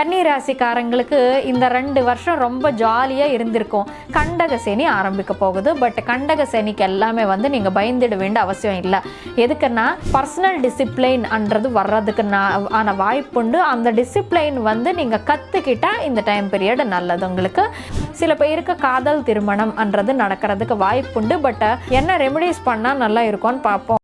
கன்னிராசிக்காரங்களுக்கு இந்த ரெண்டு வருஷம் ரொம்ப ஜாலியாக இருந்திருக்கும். கண்டக சனி ஆரம்பிக்க போகுது. பட் கண்டக சனிக்கு எல்லாமே வந்து நீங்கள் பயந்துட வேண்டிய அவசியம் இல்லை. எதுக்குன்னா பர்சனல் டிசிப்ளைன்ன்றது வர்றதுக்கு நான் ஆன வாய்ப்புண்டு அந்த டிசிப்ளைன் வந்து நீங்கள் கற்றுக்கிட்டால் இந்த டைம் பீரியட் நல்லது உங்களுக்கு. சில பேருக்கு காதல் திருமணம்ன்றது நடக்கிறதுக்கு வாய்ப்புண்டு பட் என்ன ரெமெடிஸ் பண்ணால் நல்லா இருக்கும்னு பார்ப்போம்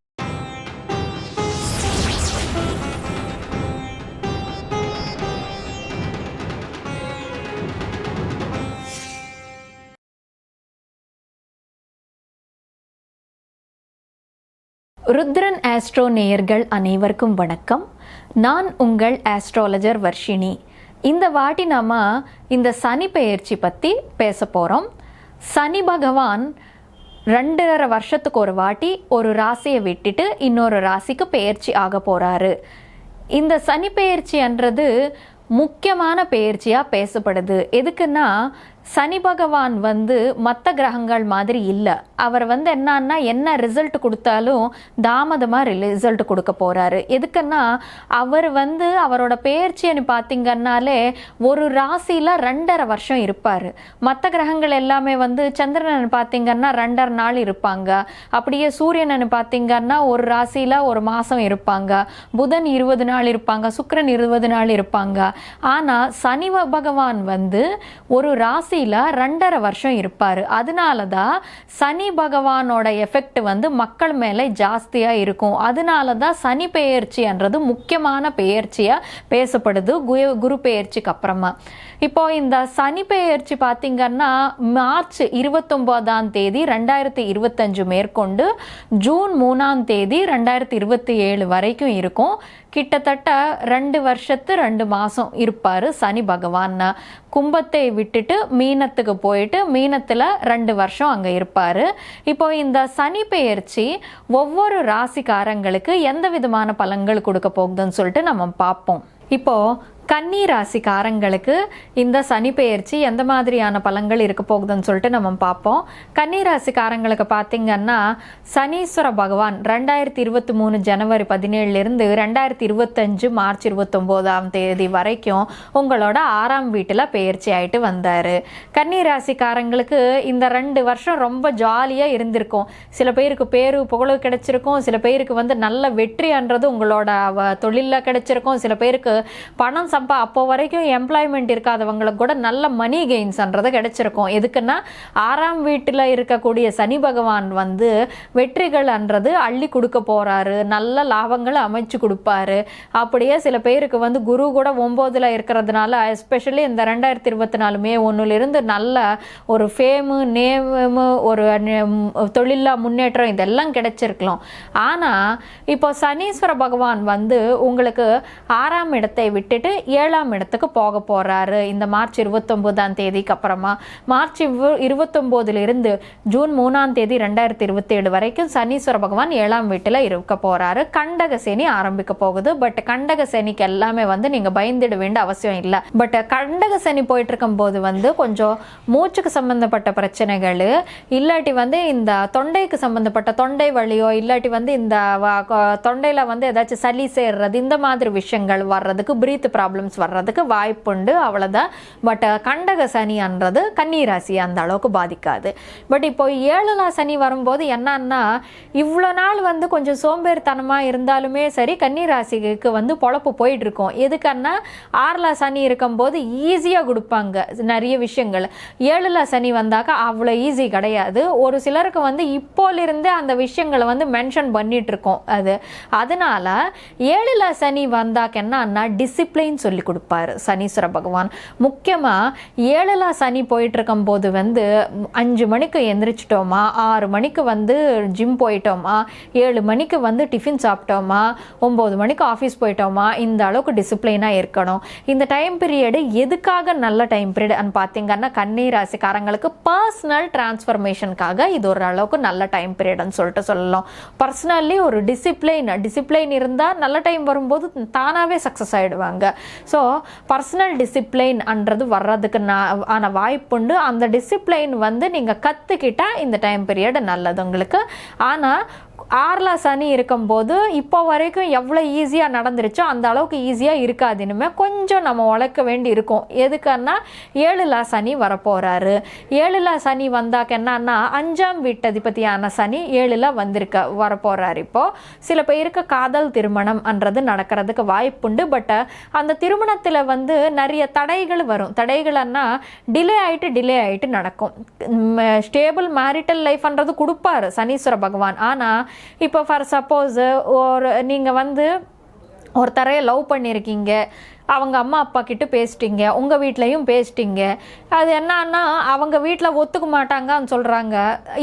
ருத்ரன் ஆஸ்ட்ரோ நேயர்கள் அனைவருக்கும் வணக்கம். நான் உங்கள் ஆஸ்ட்ராலஜர் வர்ஷினி. இந்த வாட்டி நாம இந்த சனி பெயர்ச்சி பற்றி பேச போகிறோம் சனி பகவான் ரெண்டரை வருஷத்துக்கு ஒரு வாட்டி ஒரு ராசியை விட்டுட்டு இன்னொரு ராசிக்கு பெயர்ச்சி ஆக போகிறாரு இந்த சனி பெயர்ச்சின்றது முக்கியமான பெயர்ச்சியாக பேசப்படுது. எதுக்குன்னா சனி பகவான் வந்து மற்ற கிரகங்கள் மாதிரி இல்லை. அவர் வந்து என்னன்னா என்ன ரிசல்ட் கொடுத்தாலும் தாமதமாக ரிசல்ட் கொடுக்க போகிறாரு எதுக்குன்னா அவர் வந்து அவரோட பெயர்ச்சின்னு பார்த்தீங்கன்னாலே ஒரு ராசியில் ரெண்டரை வருஷம் இருப்பார். மற்ற கிரகங்கள் எல்லாமே வந்து சந்திரனன் பார்த்தீங்கன்னா ரெண்டரை நாள் இருப்பாங்க. அப்படியே சூரியனன் பார்த்தீங்கன்னா ஒரு ராசியில் ஒரு மாதம் இருப்பாங்க. புதன் இருபது நாள் இருப்பாங்க. சுக்கரன் இருபது நாள் இருப்பாங்க. ஆனால் சனி பகவான் வந்து ஒரு ராசி ராசியில் ரெண்டரை வருஷம் இருப்பார். அதனால தான் சனி பகவானோட எஃபெக்ட் வந்து மக்கள் மேலே ஜாஸ்தியாக இருக்கும். அதனால தான் சனி பெயர்ச்சின்றது முக்கியமான பெயர்ச்சியாக பேசப்படுது குரு குரு பெயர்ச்சிக்கு அப்புறமா. இப்போ இந்த சனி பெயர்ச்சி பார்த்திங்கன்னா மார்ச் இருபத்தொம்போதாம் தேதி ரெண்டாயிரத்தி இருபத்தஞ்சு மேற்கொண்டு ஜூன் மூணாம் தேதி ரெண்டாயிரத்தி இருபத்தி ஏழு வரைக்கும் இருக்கும். கிட்டத்தட்ட ரெண்டு வருஷத்து ரெண்டு மாதம் இருப்பார் சனி பகவான். கும்பத்தை விட்டுட்டு மீனத்துக்கு போயிட்டு மீனத்தில் ரெண்டு வருஷம் அங்கே இருப்பார். இப்போ இந்த சனி பெயர்ச்சி ஒவ்வொரு ராசிக்காரங்களுக்கு எந்த விதமான பலன்கள் கொடுக்க போகுதுன்னு சொல்லிட்டு நம்ம பார்ப்போம். இப்போது கன்னி ராசிக்காரங்களுக்கு இந்த சனி பெயர்ச்சி எந்த மாதிரியான பலன்கள் இருக்க போகுதுன்னு சொல்லிட்டு நம்ம பார்ப்போம். கன்னி ராசிக்காரங்களுக்கு பார்த்தீங்கன்னா சனீஸ்வர பகவான் ரெண்டாயிரத்தி இருபத்தி மூணு ஜனவரி பதினேழுலேருந்து ரெண்டாயிரத்தி இருபத்தஞ்சு மார்ச் இருபத்தொம்போதாம் தேதி வரைக்கும் உங்களோட ஆறாம் வீட்டில் பெயர்ச்சி ஆயிட்டு வந்தார். கன்னி ராசிக்காரங்களுக்கு இந்த ரெண்டு வருஷம் ரொம்ப ஜாலியாக இருந்திருக்கும். சில பேருக்கு பேரு புகழு கிடைச்சிருக்கும். சில பேருக்கு வந்து நல்ல வெற்றின்றது உங்களோட தொழிலில் கிடைச்சிருக்கும். சில பேருக்கு பணம் சம்பா அப்போ வரைக்கும் எம்ப்ளாய்மெண்ட் இருக்காதவங்களுக்கு கூட நல்ல மணி கெயின்ஸ்ன்றது கிடைச்சிருக்கும். எதுக்குன்னா ஆறாம் வீட்டில் இருக்கக்கூடிய சனி பகவான் வந்து வெற்றிகள்ன்றது அள்ளி கொடுக்க போகிறாரு நல்ல லாபங்களை அமைச்சு கொடுப்பாரு. அப்படியே சில பேருக்கு வந்து குரு கூட ஒம்போதில் இருக்கிறதுனால எஸ்பெஷலி இந்த ரெண்டாயிரத்தி இருபத்தி நாலு மே ஒன்றுலேருந்து நல்ல ஒரு ஃபேமு நேமு ஒரு தொழிலா முன்னேற்றம் இதெல்லாம் கிடைச்சிருக்கலாம். ஆனால் இப்போ சனீஸ்வர பகவான் வந்து உங்களுக்கு ஆறாம் இடத்தை விட்டுட்டு ஏழாம் இடத்துக்கு போக போகிறாரு இந்த மார்ச் இருபத்தொம்போதாம் தேதிக்கு அப்புறமா மார்ச் இருபத்தொம்போதுலேருந்து ஜூன் மூணாம் தேதி ரெண்டாயிரத்தி இருபத்தேழு வரைக்கும் சனீஸ்வர பகவான் ஏழாம் வீட்டில் இருக்க போகிறாரு கண்டக சனி ஆரம்பிக்க போகுது. பட் கண்டக சனிக்கு எல்லாமே வந்து நீங்கள் பயந்துட வேண்டிய அவசியம் இல்லை. பட் கண்டக சனி போயிட்டு இருக்கும்போது வந்து கொஞ்சம் மூச்சுக்கு சம்மந்தப்பட்ட பிரச்சனைகள் இல்லாட்டி வந்து இந்த தொண்டைக்கு சம்மந்தப்பட்ட தொண்டை வலியோ இல்லாட்டி வந்து இந்த தொண்டையில் வந்து ஏதாச்சும் சளி சேர்றது இந்த மாதிரி விஷயங்கள் வர்றதுக்கு பிரீத் ப்ராப்ளம்ஸ் வர்றதுக்கு வாய்ப்புண்டு அவ்வளோதான் பட் கண்டக சனின்றது கன்னிராசி அந்த அளவுக்கு பாதிக்காது. பட் இப்போ ஏழலா சனி வரும்போது என்னன்னா இவ்வளோ நாள் வந்து கொஞ்சம் சோம்பேறித்தனமாக இருந்தாலுமே சரி கன்னிராசிக்கு வந்து பொழப்பு போயிட்டு இருக்கும் எதுக்கன்னா ஆறுல சனி இருக்கும்போது ஈஸியாக கொடுப்பாங்க நிறைய விஷயங்கள். ஏழுல சனி வந்தாக்கா அவ்வளோ ஈஸி கிடையாது. ஒரு சிலருக்கு வந்து இப்போலிருந்தே அந்த விஷயங்களை வந்து மென்ஷன் பண்ணிட்டு இருக்கோம் அது. அதனால ஏழுல சனி வந்தாக்க என்னன்னா டிசிப்ளின் சொல்லி கொடுப்பாரு. சனீஸ்வர பகவான். முக்கியமாக ஏழுல சனி போயிட்டு இருக்கும்போது வந்து அஞ்சு மணிக்கு எந்திரிச்சிட்டோமா? ஆறு மணிக்கு வந்து ஜிம் போயிட்டோமா? ஏழு மணிக்கு வந்து டிஃபின் சாப்பிட்டோமா? ஒம்பது மணிக்கு ஆஃபீஸ் போயிட்டோமா? இந்த அளவுக்கு டிசிப்ளினாக இருக்கணும். இந்த டைம் பீரியடு எதுக்காக நல்ல டைம் பீரியட் பார்த்தீங்கன்னா கன்னி ராசிக்காரங்களுக்கு பர்சனல் டிரான்ஸ்ஃபர்மேஷனுக்காக இது ஒரு அளவுக்கு நல்ல டைம் பீரியட்னு சொல்லிட்டு சொல்லலாம். பர்சனல்லி ஒரு டிசிப்ளைன் டிசிப்ளைன் இருந்தால் நல்ல டைம் வரும்போது தானாகவே சக்ஸஸ் ஆகிடுவாங்க ஸோ பர்சனல் டிசிப்ளின்ன்றது வர்றதுக்கு நான் ஆன வாய்ப்புண்டு அந்த டிசிப்ளைன் வந்து நீங்கள் கற்றுக்கிட்டால் இந்த டைம் பீரியட் நல்லது உங்களுக்கு. ஆனால் ஆறில் சனி இருக்கும்போது இப்போ வரைக்கும் எவ்வளோ ஈஸியாக நடந்துருச்சோ அந்த அளவுக்கு ஈஸியாக இருக்காது. இனிமேல் கொஞ்சம் நம்ம உழைக்க வேண்டி இருக்கும். எதுக்குன்னா ஏழுலா சனி வரப்போகிறாரு ஏழுலா சனி வந்தாக்க என்னன்னா அஞ்சாம் வீட்டதிபதியான சனி ஏழில் வந்திருக்க வரப்போகிறார் இப்போது சில பேருக்கு காதல் திருமணம்ன்றது நடக்கிறதுக்கு வாய்ப்புண்டு. பட் அந்த திருமணத்தில் வந்து நிறைய தடைகள் வரும். தடைகள்னா டிலே ஆகிட்டு டிலே ஆகிட்டு நடக்கும். ஸ்டேபிள் மேரிட்டல் லைஃப்ன்றது கொடுப்பாரு சனீஸ்வர பகவான். ஆனால் இப்போ ஃபார் சப்போஸ் ஒரு நீங்கள் வந்து ஒருத்தரைய லவ் பண்ணியிருக்கீங்க அவங்க அம்மா அப்பா கிட்ட பேசிட்டீங்க உங்கள் வீட்லேயும் பேசிட்டீங்க. அது என்னன்னா அவங்க வீட்டில் ஒத்துக்க மாட்டாங்கன்னு சொல்கிறாங்க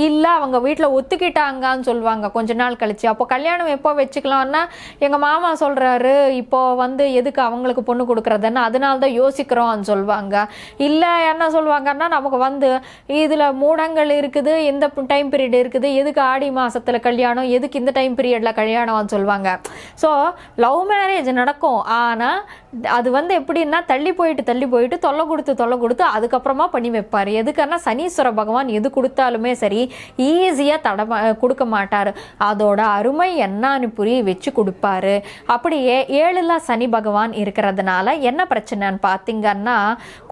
இல்லை அவங்க வீட்டில் ஒத்துக்கிட்டாங்கன்னு சொல்லுவாங்க கொஞ்ச நாள் கழிச்சு. அப்போ கல்யாணம் எப்போ வச்சுக்கலாம்னா எங்கள் மாமா சொல்கிறாரு இப்போ வந்து எதுக்கு அவங்களுக்கு பொண்ணு கொடுக்குறதுன்னு அதனால தான் யோசிக்கிறோம்னு சொல்லுவாங்க. இல்லை என்ன சொல்லுவாங்கன்னா நமக்கு வந்து இதில் மூடங்கள் இருக்குது இந்த டைம் பீரியட் இருக்குது எதுக்கு ஆடி மாதத்தில் கல்யாணம் எதுக்கு இந்த டைம் பீரியடில் கல்யாணம்னு சொல்லுவாங்க. ஸோ லவ் மேரேஜ் நடக்கும். ஆனால் அது வந்து எப்படின்னா தள்ளி போயிட்டு தள்ளி போயிட்டு தொல்லை கொடுத்து தொல்லை கொடுத்து அதுக்கப்புறமா பண்ணி வைப்பார். எதுக்குன்னா சனீஸ்வர பகவான் எது கொடுத்தாலுமே சரி ஈஸியாக தட கொடுக்க மாட்டார். அதோட அருமை என்னன்னு புரிய வச்சு கொடுப்பாரு. அப்படியே ஏழுல சனி பகவான் இருக்கிறதுனால என்ன பிரச்சனைன்னு பார்த்தீங்கன்னா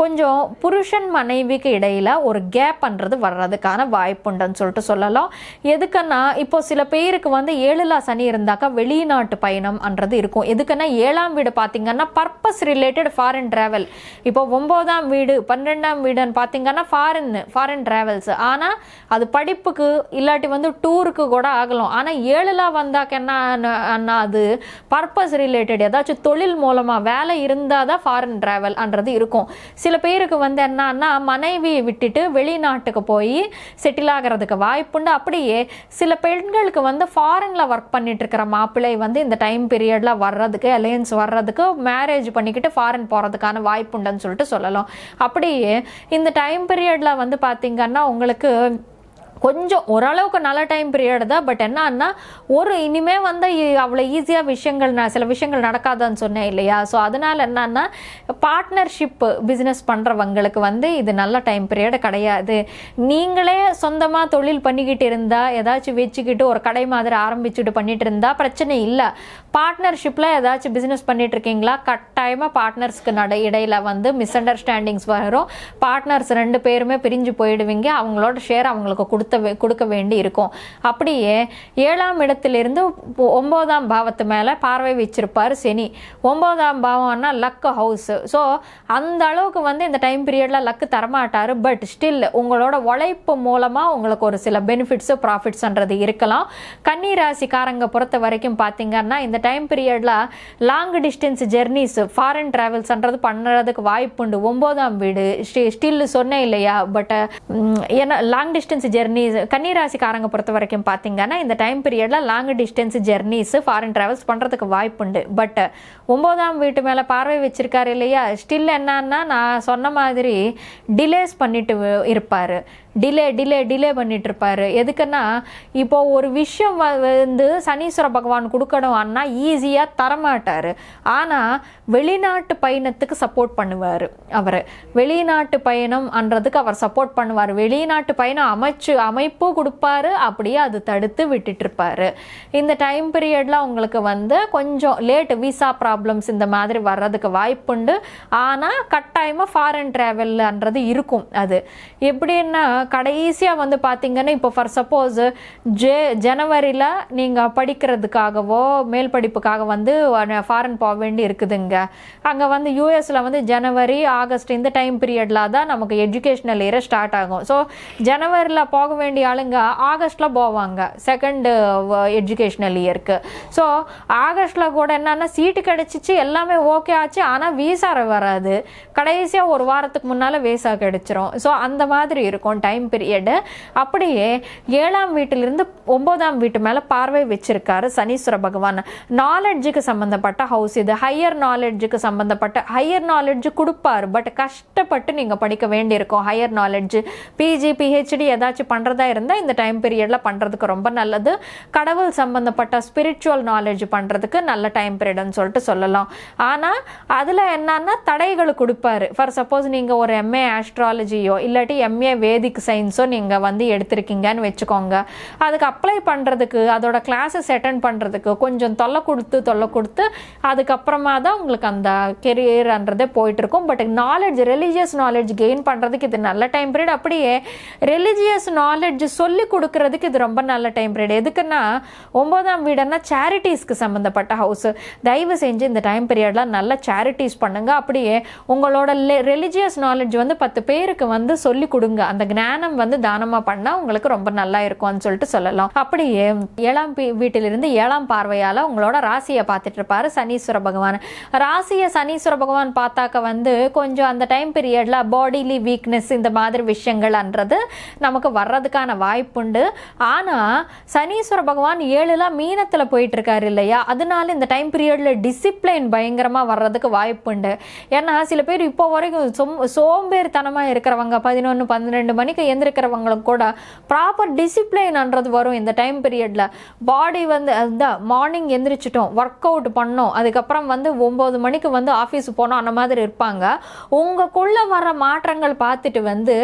கொஞ்சம் புருஷன் மனைவிக்கு இடையில ஒரு கேப்ன்றது வர்றதுக்கான வாய்ப்புண்டுன்னு சொல்லிட்டு சொல்லலாம். எதுக்குன்னா இப்போ சில பேருக்கு வந்து ஏழுலா சனி இருந்தாக்கா வெளிநாட்டு பயணம்ன்றது இருக்கும். எதுக்குன்னா ஏழாம் வீடு பார்த்தீங்கன்னா பர்பஸ் ரிலேட்டட் ஃபாரின் ட்ராவல் இப்போ ஒம்போதாம் வீடு பன்னெண்டாம் வீடுன்னு பார்த்தீங்கன்னா ஃபாரின் ஃபாரின் ட்ராவல்ஸ் ஆனால் அது படிப்புக்கு இல்லாட்டி வந்து டூருக்கு கூட ஆகலாம். ஆனால் ஏழுலாம் வந்தாக்க என்ன அது? பர்பஸ் ரிலேட்டட் ஏதாச்சும் தொழில் மூலமாக வேலை இருந்தால் தான் ஃபாரின் ட்ராவல்ன்றது இருக்கும். சில பேருக்கு வந்து என்னன்னா மனைவியை விட்டுட்டு வெளிநாட்டுக்கு போய் செட்டில் ஆகிறதுக்கு வாய்ப்புண்டு அப்படியே சில பெண்களுக்கு வந்து ஃபாரினில் ஒர்க் பண்ணிட்டு இருக்கிற மாப்பிள்ளை வந்து இந்த டைம் பீரியடில் வர்றதுக்கு அலையன்ஸ் வர்றதுக்கு மேரேஜ் பண்ணிக்கிட்டு ஃபாரின் போகிறதுக்கான வாய்ப்புண்டுன்னு சொல்லிட்டு சொல்லலாம். அப்படியே இந்த டைம் பீரியடில் வந்து பார்த்திங்கன்னா உங்களுக்கு கொஞ்சம் ஓரளவுக்கு நல்ல டைம் பீரியட் தான். பட் என்னன்னா ஒரு இனிமே வந்து அவ்வளோ ஈஸியாக விஷயங்கள் நான் சில விஷயங்கள் நடக்காதுன்னு சொன்னேன் இல்லையா? ஸோ அதனால் என்னன்னா பார்ட்னர்ஷிப் பிஸ்னஸ் பண்ணுறவங்களுக்கு வந்து இது நல்ல டைம் பீரியடு கிடையாது. நீங்களே சொந்தமாக தொழில் பண்ணிக்கிட்டு இருந்தால் ஏதாச்சும் வச்சுக்கிட்டு ஒரு கடை மாதிரி ஆரம்பிச்சுட்டு பண்ணிட்டு இருந்தால் பிரச்சனை இல்லை. பார்ட்னர்ஷிப்பில் ஏதாச்சும் பிஸ்னஸ் பண்ணிட்டு இருக்கீங்களா? கட்டாயமாக பார்ட்னர்ஸ்க்கு நட இடையில் வந்து மிஸ் அண்டர்ஸ்டாண்டிங்ஸ் வரும். பார்ட்னர்ஸ் ரெண்டு பேருமே பிரிஞ்சு போயிடுவீங்க. அவங்களோட ஷேர் அவங்களுக்கு கொடுத்து கொடுத்த கொடுக்க வேண்டி இருக்கும். அப்படியே ஏழாம் இடத்திலிருந்து ஒ- ஒன்பதாம் பாவத்து மேலே பார்வை வச்சிருப்பார் சனி. ஒன்பதாம் பாவம்னா லக்கு ஹவுஸ் ஸோ அந்த அளவுக்கு வந்து இந்த டைம் பீரியடில் லக்கு தரமாட்டார். பட் ஸ்டில் உங்களோட உழைப்பு மூலமாக உங்களுக்கு ஒரு சில பெனிஃபிட்ஸு ப்ராஃபிட்ஸ்ன்றது இருக்கலாம். கன்னிராசிக்காரங்க பொறுத்த வரைக்கும் பார்த்தீங்கன்னா இந்த டைம் பீரியடில் லாங் டிஸ்டன்ஸ் ஜெர்னிஸ் ஃபாரின் ட்ராவல்ஸ்ன்றது பண்ணுறதுக்கு வாய்ப்புண்டு. ஒம்போதாம் வீடு ஸ்டில் சொன்னேன் இல்லையா? பட் ஏன்னா லாங் டிஸ்டன்ஸ் ஜெர்னி நீ கன்னிராசிக்காரங்க பொறுத்த வரைக்கும் பார்த்தீங்கன்னா இந்த டைம் பீரியடில் long distance journeys foreign travels பண்ணுறதுக்கு வாய்ப்புண்டு. பட் ஒம்போதாம் வீட்டு மேலே பார்வை வச்சுருக்காரு இல்லையா? ஸ்டில் என்னன்னா நான் சொன்ன மாதிரி டிலேஸ் பண்ணிட்டு இருப்பார். டிலே டிலே டிலே பண்ணிட்டு இருப்பாரு எதுக்குன்னா இப்போ ஒரு விஷயம் வந்து சனீஸ்வர பகவான் கொடுக்கணும்னா ஈஸியாக தரமாட்டார். ஆனால் வெளிநாட்டு பயணத்துக்கு சப்போர்ட் பண்ணுவார் அவர். வெளிநாட்டு பயணம்ன்றதுக்கு அவர் சப்போர்ட் பண்ணுவார். வெளிநாட்டு பயணம் அமைச்சு அமைப்பும் கொடுப்பாரு அப்படியே அது தடுத்து விட்டுட்டு இருப்பாரு இந்த டைம் பீரியடில் உங்களுக்கு வந்து கொஞ்சம் லேட் விசா ப்ராப்ளம்ஸ் இந்த மாதிரி வர்றதுக்கு வாய்ப்புண்டு. ஆனால் கட்டாயமாக ஃபாரின் ட்ராவல்ன்றது இருக்கும் அது. எப்படின்னா கடைசியாக வந்து பார்த்திங்கன்னா இப்போ ஃபார் சப்போஸ் ஜே ஜனவரியில் நீங்கள் படிக்கிறதுக்காகவோ மேல் படிப்புக்காக வந்து ஃபாரின் போக வேண்டி இருக்குதுங்க. அங்கே வந்து யூஎஸில் வந்து ஜனவரி ஆகஸ்ட் இந்த டைம் பீரியடில் தான் நமக்கு எஜுகேஷ்னல் இயர் ஸ்டார்ட் ஆகும். ஸோ ஜனவரியில் போக வேண்டிய ஆளுங்க ஆகஸ்ட்டில் போவாங்க செகண்டு எஜுகேஷ்னல் இயருக்கு ஸோ ஆகஸ்ட்டில் கூட என்னன்னா சீட்டு கிடைச்சிச்சு எல்லாமே ஓகே ஆச்சு ஆனால் வீசா வராது. கடைசியாக ஒரு வாரத்துக்கு முன்னால் வீசா கிடைச்சிரும். ஸோ அந்த மாதிரி இருக்கும் டைம் பீரியடு அப்படியே ஏழாம் வீட்டிலிருந்து ஒன்பதாம் வீட்டு மேலே பார்வை வச்சிருக்காரு சனீஸ்வர பகவான். நாலெட்ஜுக்கு சம்மந்தப்பட்ட ஹவுஸ் இது. ஹையர் நாலெட்ஜுக்கு சம்மந்தப்பட்ட ஹையர் நாலெட்ஜு கொடுப்பாரு. பட் கஷ்டப்பட்டு நீங்கள் படிக்க வேண்டியிருக்கும். ஹையர் நாலெட்ஜு பிஜி பிஹெச்டி ஏதாச்சும் பண்ண பண்ணுறதா இருந்தால் இந்த டைம் பீரியடில் பண்ணுறதுக்கு ரொம்ப நல்லது. கடவுள் சம்மந்தப்பட்ட ஸ்பிரிச்சுவல் நாலேஜ் பண்ணுறதுக்கு நல்ல டைம் பீரியட்னு சொல்லிட்டு சொல்லலாம். ஆனால் அதில் என்னன்னா தடைகள் கொடுப்பாரு. ஃபார் சப்போஸ் நீங்கள் ஒரு எம்ஏ ஆஸ்ட்ராலஜியோ இல்லாட்டி எம்ஏ வேதிக் சயின்ஸோ நீங்கள் வந்து எடுத்திருக்கீங்கன்னு வச்சுக்கோங்க. அதுக்கு அப்ளை பண்ணுறதுக்கு அதோட கிளாஸஸ் அட்டன் பண்ணுறதுக்கு கொஞ்சம் தொல்லை கொடுத்து தொல்லை கொடுத்து அதுக்கப்புறமா தான் உங்களுக்கு அந்த கெரியர்ன்றதே போயிட்டு இருக்கும். But knowledge religious knowledge gain பண்ணுறதுக்கு இது நல்ல டைம் பீரியட் அப்படியே ரிலீஜியஸ் நாலேஜ் சொல்லி கொடுக்கறதுக்கு இது ரொம்ப நல்ல டைம் பீரியட் எதுக்குன்னா ஒன்பதாம் வீடுன்னா சேரிட்டிஸ்க்கு சம்மந்தப்பட்ட ஹவுஸ் தயவு செஞ்சு இந்த டைம் பீரியட்லாம் நல்ல சேரிட்டிஸ் பண்ணுங்கள் அப்படியே உங்களோட ரிலிஜியஸ் நாலேஜ் வந்து பத்து பேருக்கு வந்து சொல்லி கொடுங்க. அந்த ஞானம் வந்து தானமாக பண்ணால் உங்களுக்கு ரொம்ப நல்லா இருக்கும்னு சொல்லிட்டு சொல்லலாம். அப்படியே ஏழாம் பி- வீட்டிலிருந்து ஏழாம் பார்வையால் உங்களோட ராசியை பார்த்துட்டு இருப்பாரு சனீஸ்வர பகவான். ராசியை சனீஸ்வர பகவான் பார்த்தாக்க வந்து கொஞ்சம் அந்த டைம் பீரியடில் பாடிலி வீக்னஸ் இந்த மாதிரி விஷயங்கள்ன்றது நமக்கு வர்றதுக்கான வாய்ப்புண்டு. ஆனால் சனீஸ்வர பகவான் ஏழுலாம் மீனத்தில் போயிட்டுருக்காரு இல்லையா? அதனால இந்த டைம் பீரியடில் டிசிப்ளின் பயங்கரமாக வர்றதுக்கு வாய்ப்புண்டு. ஏன்னா சில பேர் இப்போ வரைக்கும் சொம் சோம்பேறித்தனமாக இருக்கிறவங்க பதினொன்று பன்னிரெண்டு மணிக்கு எந்திரிக்கிறவங்களுக்கு கூட ப்ராப்பர் டிசிப்ளின்ன்றது வரும் இந்த டைம் பீரியடில் பாடி வந்து அதுதான் மார்னிங் எந்திரிச்சிட்டோம் ஒர்க் அவுட் பண்ணோம் அதுக்கப்புறம் வந்து ஒம்பது மணிக்கு வந்து ஆஃபீஸ் போனோம் அந்த மாதிரி இருப்பாங்க. உங்களுக்குள்ளே வர மாற்றங்கள் பார்த்துட்டு வந்து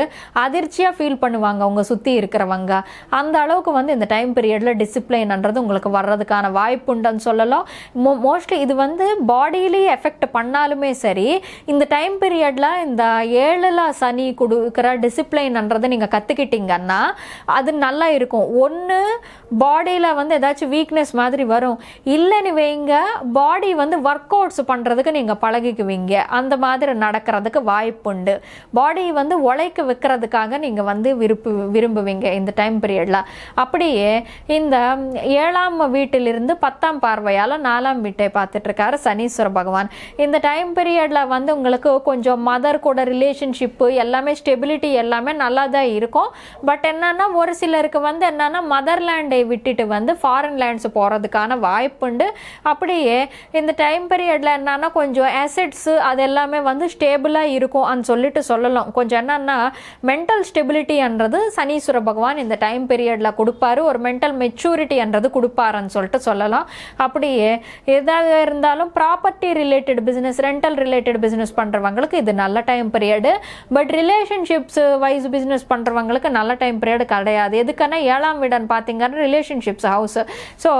அதிர்ச்சியாக ஃபீல் பண்ணுவாங்க உங்கள் சுற்றி இருக்கிறவங்க. அந்த அளவுக்கு வந்து இந்த டைம் பீரியடில் டிசிப்ளின்ன்றது உங்களுக்கு வர்றதுக்கான வாய்ப்புண்டுன்னு சொல்லலாம். மோ மோஸ்ட்லி இது வந்து பாடியிலேயே எஃபெக்ட் பண்ணாலுமே சரி இந்த டைம் பீரியடில் இந்த ஏழில் சனி கொடுக்குற டிசிப்ளின்ன்றதை நீங்கள் கற்றுக்கிட்டீங்கன்னா அது நல்லா இருக்கும். ஒன்று பாடியில் வந்து ஏதாச்சும் வீக்னஸ் மாதிரி வரும். இல்லைன்னு வைங்க பாடி வந்து ஒர்க் அவுட்ஸ் பண்ணுறதுக்கு நீங்கள் பழகிக்குவீங்க. அந்த மாதிரி நடக்கிறதுக்கு வாய்ப்புண்டு பாடி வந்து உழைக்க வைக்கிறதுக்காக நீங்கள் வந்து விருப்பு விரும்புவீங்க இந்த டைம் பீரியடில் அப்படியே இந்த ஏழாம் வீட்டிலிருந்து பத்தாம் பார்வையால் நாலாம் வீட்டை பார்த்துட்டு இருக்காரு சனீஸ்வர பகவான். இந்த டைம் பீரியடில் வந்து உங்களுக்கு கொஞ்சம் மதர் கூட ரிலேஷன்ஷிப்பு எல்லாமே ஸ்டெபிலிட்டி எல்லாமே நல்லா தான் இருக்கும். பட் என்னன்னா ஒரு சிலருக்கு வந்து என்னன்னா மதர்லேண்டை விட்டுட்டு வந்து ஃபாரின் லேண்ட்ஸ் போகிறதுக்கான வாய்ப்புண்டு அப்படியே இந்த டைம் பீரியடில் என்னன்னா கொஞ்சம் அசெட்ஸு அது எல்லாமே வந்து ஸ்டேபிளாக இருக்கும். அன்னு சொல்லிட்டு சொல்லலாம். கொஞ்சம் என்னன்னா மென்டல் ஸ்டெபிலிட்டின்றது சனீஸ்வர பகவான் இந்த டைம் பீரியடில் கொடுப்பாரு. ஒரு மென்டல் மெச்சூரிட்டின்றது கொடுப்பாருன்னு சொல்லிட்டு சொல்லலாம். அப்படியே எதாக இருந்தாலும் property related business rental related business பண்ணுறவங்களுக்கு இது நல்ல time period but relationships wise business பண்ணுறவங்களுக்கு நல்ல டைம் பீரியடு கிடையாது. எதுக்குன்னா ஏழாம் வீடன் பார்த்தீங்கன்னா ரிலேஷன்ஷிப்ஸ் ஹவுஸ் ஸோ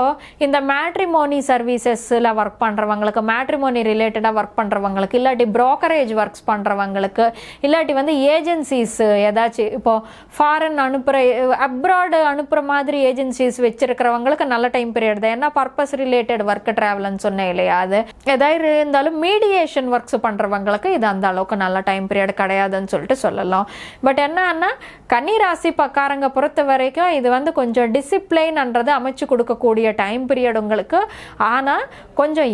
இந்த மேட்ரிமோனி சர்வீசஸில் ஒர்க் பண்ணுறவங்களுக்கு மேட்ரிமோனி ரிலேட்டடாக ஒர்க் பண்ணுறவங்களுக்கு இல்லாட்டி ப்ரோக்கரேஜ் ஒர்க்ஸ் பண்ணுறவங்களுக்கு இல்லாட்டி வந்து ஏஜென்சிஸ் ஏதாச்சும் இப்போ ஃபாரின் அனுப்புகிற அப்ராடு அனுப்புகிற மாதிரி ஏஜென்சிஸ் வச்சிருக்கிறவங்களுக்கு நல்ல டைம் பீரியட் தான். ஏன்னா பர்பஸ் ரிலேட்டட் ஒர்க்கு ட்ராவல்னு சொன்னேன் இல்லையா அது? எதாவது இருந்தாலும் மீடியேஷன் ஒர்க்ஸ் பண்ணுறவங்களுக்கு இது அந்த அளவுக்கு நல்ல டைம் பீரியட் கிடையாதுன்னு சொல்லிட்டு சொல்லலாம். பட் என்னன்னா கன்னிராசி பக்காரங்க பொறுத்த வரைக்கும் இது வந்து கொஞ்சம் டிசிப்ளைன்ன்றது அமைச்சு கொடுக்கக்கூடிய டைம் பீரியட் உங்களுக்கு. ஆனால் கொஞ்சம்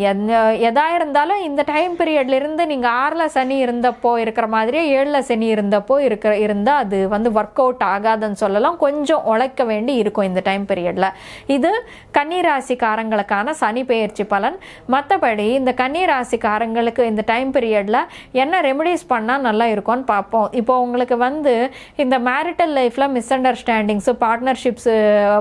எதா இருந்தாலும் இந்த டைம் பீரியட்லேருந்து நீங்கள் ஆறில் சனி இருந்தப்போ இருக்கிற மாதிரியே ஏழில் சனி இருந்தப்போ இருக்கிற இருந்தால் அது வந்து ஒர்க் அவுட் ஆகாதுன்னு சொல்லலாம். கொஞ்சம் உழைக்க வேண்டி இருக்கும் இந்த டைம் பீரியடில் இது கன்னிராசிக்காரங்களுக்கான சனி பெயர்ச்சி பலன். மற்றபடி இந்த கன்னிராசிக்காரங்களுக்கு இந்த டைம் பீரியடில் என்ன ரெமடிஸ் பண்ணால் நல்லா இருக்கும்னு பார்ப்போம். இப்போ உங்களுக்கு வந்து இந்த மேரிட்டல் லைஃப்பில் மிஸ் அண்டர்ஸ்டாண்டிங்ஸு பார்ட்னர்ஷிப்ஸு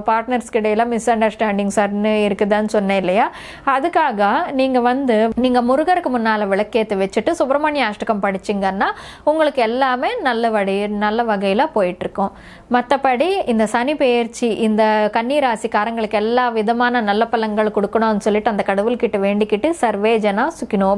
பார்ட்னர்ஸ்க்கு இடையில மிஸ் அண்டர்ஸ்டாண்டிங்ஸ்னு இருக்குதுன்னு சொன்னேன் இல்லையா? அதுக்காக நீங்கள் வந்து நீங்கள் முருகருக்கு முன்னால் விளக்கேற்றி வச்சுட்டு சுப்பிரமணிய அஷ்டகம் படிச்சிங்கன்னா உங்களுக்கு எல்லாமே நல்ல வழி நல்ல வகையில் போயிட்டுருக்கும் மற்றபடி இந்த சனி பெயர்ச்சி இந்த கன்னிராசிக்காரங்களுக்கு எல்லா விதமான நல்ல பலங்கள் கொடுக்கணும்னு சொல்லிட்டு அந்த கடவுள்கிட்ட வேண்டிக்கிட்டு சர்வே ஜனா சுகினோ